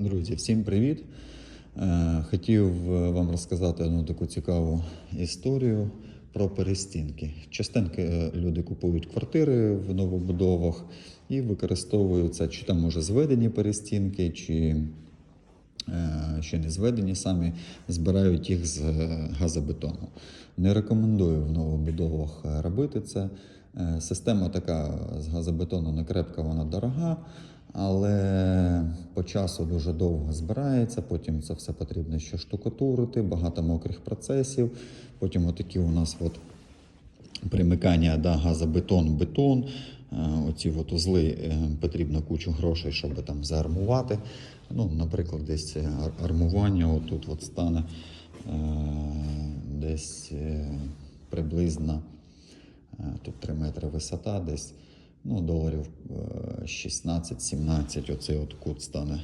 Друзі, всім привіт! Е, Хотів е, вам розказати одну таку цікаву історію про перестінки. Частенько е, люди купують квартири в новобудовах і використовують це, чи там може зведені перестінки, чи ще не зведені, самі збирають їх з газобетону. Не рекомендую в новобудовах робити це. Система така з газобетону не крепка, вона дорога, але по часу дуже довго збирається. Потім це все потрібно ще штукатурити, багато мокрих процесів. Потім отакі у нас от примикання да, газобетон, бетон. Е, Оці от узли е, потрібно кучу грошей, щоб там заармувати. Ну, наприклад, десь армування отут от стане е, десь приблизно тут 3 метри висота, десь ну, доларів е, 16-17 оцей от кут стане